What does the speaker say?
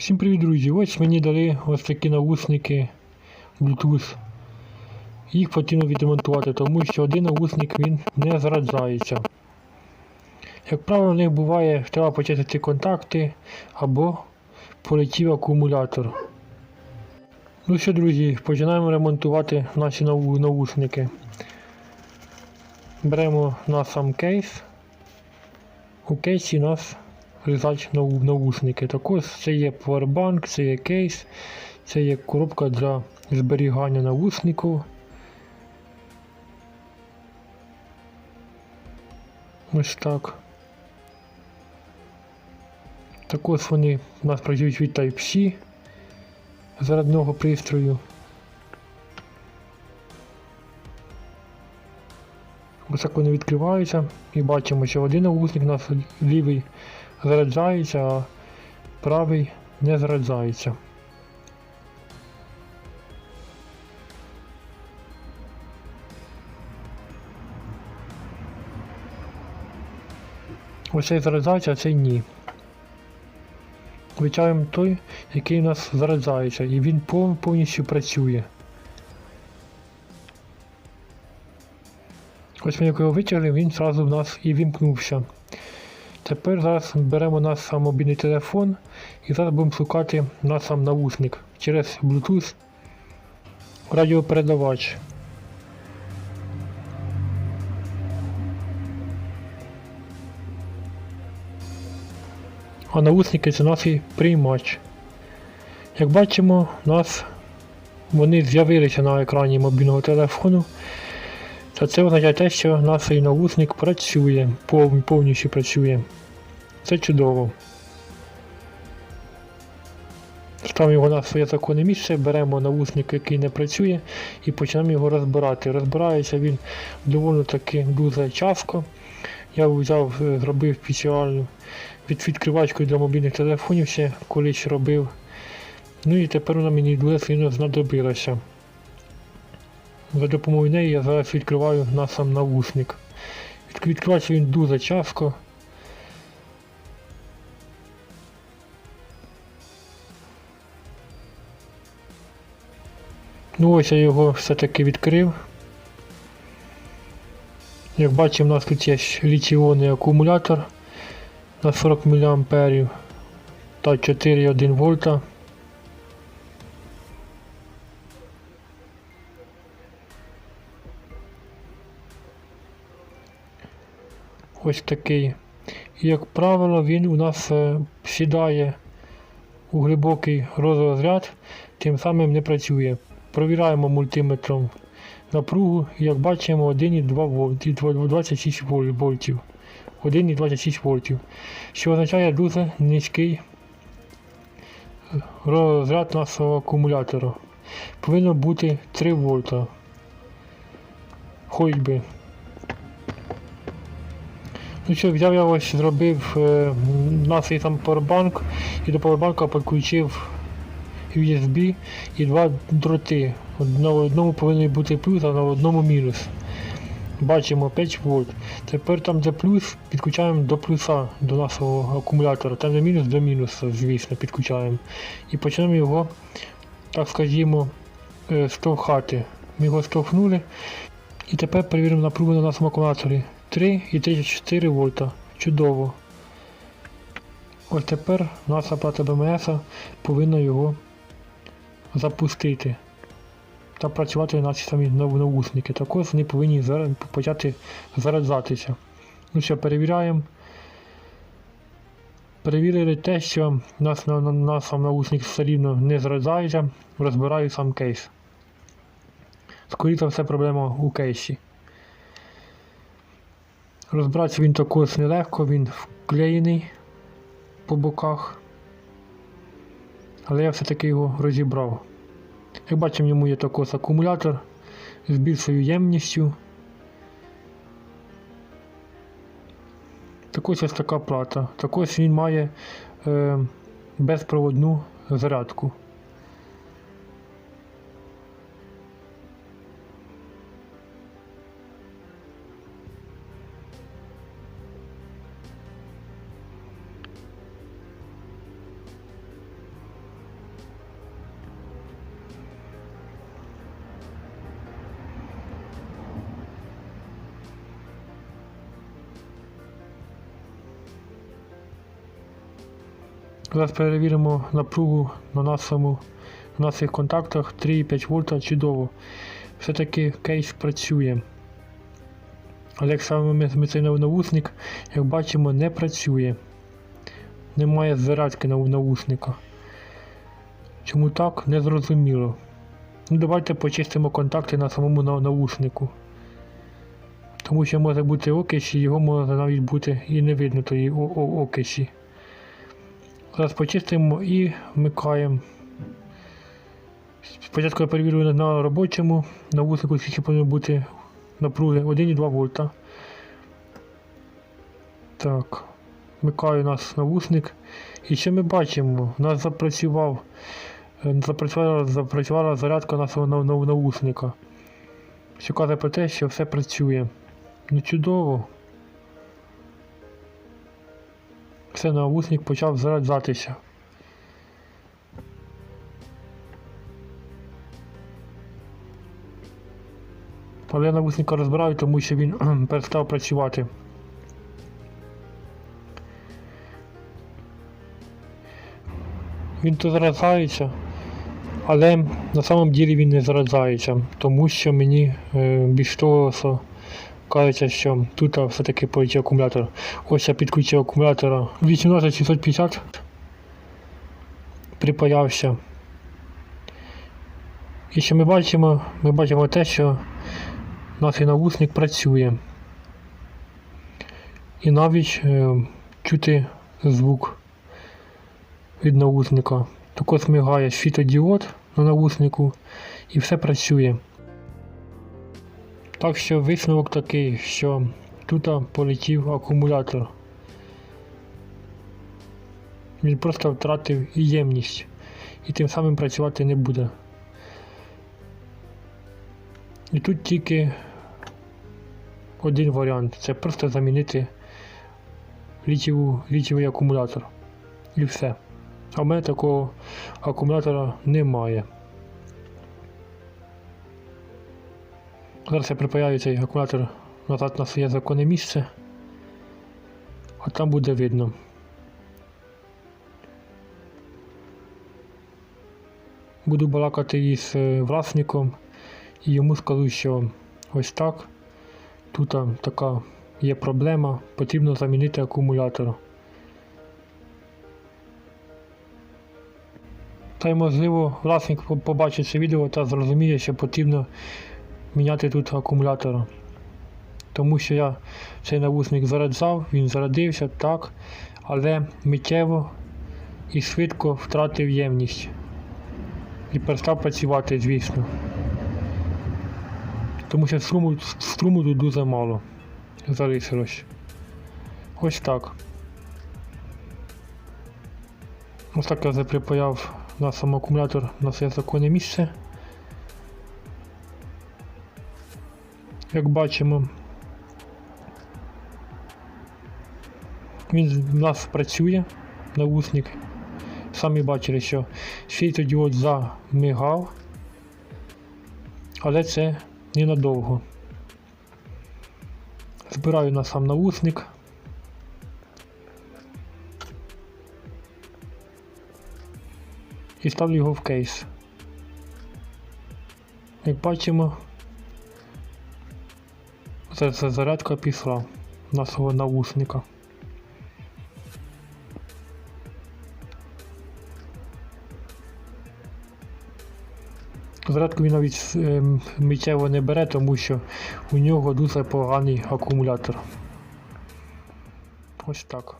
Всім привіт, друзі! Ось мені дали ось такі навушники Bluetooth. Їх потрібно відремонтувати, тому що один навушник він не заряджається. Як правило, в них буває, треба почистити контакти або полетів акумулятор. Ну що, друзі, починаємо ремонтувати наші навушники. Беремо на сам кейс. У кейсі у нас лежать нау- навушники. Також це є поwerbank, це є кейс, це є коробка для зберігання навушників. Ось так. Також вони у нас працюють від Type-C зарядного пристрою. Ось так вони відкриваються і бачимо, що один навушник у нас лівий заряджається, а правий не заряджається. Ось цей заряджається, а цей ні. Вичаємо той, який у нас заряджається, і він повністю працює. Ось ми його витягли, він зразу в нас і вімкнувся. Тепер зараз беремо наш сам мобільний телефон і зараз будемо шукати наш сам навушник через Bluetooth радіопередавач. А навушники це наш приймач. Як бачимо, у нас вони з'явилися на екрані мобільного телефону. Та це означає те, що наш навушник працює, пов- повністю працює. Це чудово. Ставимо його на своє законне місце, беремо навушник, який не працює, і почнемо його розбирати. Розбирається він доволі таки дуже часто. Я взяв, е, зробив спеціальну від відкривачку для мобільних телефонів ще колись робив. Ну і тепер вона мені дуже сильно знадобилася. За допомогою неї я зараз відкриваю на сам навушник. Відкривається він дуже часто. Ну ось я його все-таки відкрив. Як бачимо, у нас тут є літіонний акумулятор на 40 мА та 4,1 вольта. Ось такий. І як правило, він у нас е, сідає у глибокий розряд, тим самим не працює. Провіряємо мультиметром напругу, і як бачимо 1,2 вольт, 26 вольтів. 1,26 вольтів, що означає дуже низький розряд нашого акумулятора. Повинно бути 3 вольта. Хоч би. Ну взяв я ось зробив нас там поwerbank і до поwerbank підключив USB і два дроти. На одному повинен бути плюс, а на одному мінус. Бачимо 5 вольт. Тепер там де плюс підключаємо до плюса до нашого акумулятора. Там де мінус до мінуса, звісно, підключаємо. І почнемо його, так скажімо, е, штовхати. Ми його штовхнули. І тепер перевіримо напругу на нашому акумуляторі. 3 і 34 вольта. Чудово. Ось тепер наша плата БМС повинна його запустити та працювати наші самі навушники. Також вони повинні почати заряджатися. Ну що, перевіряємо. Перевірили те, що нас на, на, на сам наушник все рівно не заряджається, розбираю сам кейс. Скоріше все проблема у кейсі. Розбиратися він також нелегко, він вклеєний по боках. Але я все-таки його розібрав. Як бачимо, в ньому є також акумулятор з більшою ємністю. Також ось така плата. Також він має е, безпроводну зарядку. Зараз перевіримо напругу на нашому на наших контактах 3,5 вольта чудово. Все-таки кейс працює. Але як саме ми, цей нав- навушник, як бачимо, не працює. Немає зарядки на навушника. Чому так, не зрозуміло. Ну, давайте почистимо контакти на самому нав- навушнику. Тому що може бути окиші, його може навіть бути і не видно тої окиші. Зараз почистимо і вмикаємо. Спочатку я перевірю на робочому навушнику, скільки повинно бути напруги 1,2 вольта. Так, вмикаю нас навушник. І що ми бачимо? У нас запрацював, е, запрацювала, запрацювала зарядка нашого нав- нав- навушника. Що каже про те, що все працює. Ну чудово. Все, навушник почав заряджатися. Але я навушника розбираю, тому що він перестав працювати. Він то заражається, але на самом ділі він не заражається, тому що мені е, більш того що кажеться, що тут все-таки полетів акумулятор. Ось я підключив акумулятора 18650 припаявся. І що ми бачимо? Ми бачимо те, що наш навушник працює. І навіть е, чути звук від навушника. Також мигає світодіод на навушнику і все працює. Так що висновок такий, що тут полетів акумулятор. Він просто втратив ємність і тим самим працювати не буде. І тут тільки один варіант це просто замінити літіву, літівий акумулятор. І все. А в мене такого акумулятора немає. Зараз я припаяю цей акумулятор назад на своє законне місце, а там буде видно. Буду балакати із е, власником і йому скажу, що ось так. Тут така є проблема, потрібно замінити акумулятор. Та й можливо власник побачить це відео та зрозуміє, що потрібно міняти тут акумулятор. Тому що я цей навушник заряджав, він зарядився так, але миттєво і швидко втратив ємність. І перестав працювати, звісно. Тому що струму, струму тут дуже мало залишилось. Ось так. Ось так я вже припаяв на сам акумулятор на своє законне місце. Як бачимо, він в нас працює, навушник. Самі бачили, що світодіод замигав, але це ненадовго. Збираю на сам навушник. І ставлю його в кейс. Як бачимо, це, це зарядка пішла нашого навушника. Зарядку він навіть ем, миттєво не бере, тому що у нього дуже поганий акумулятор. Ось так.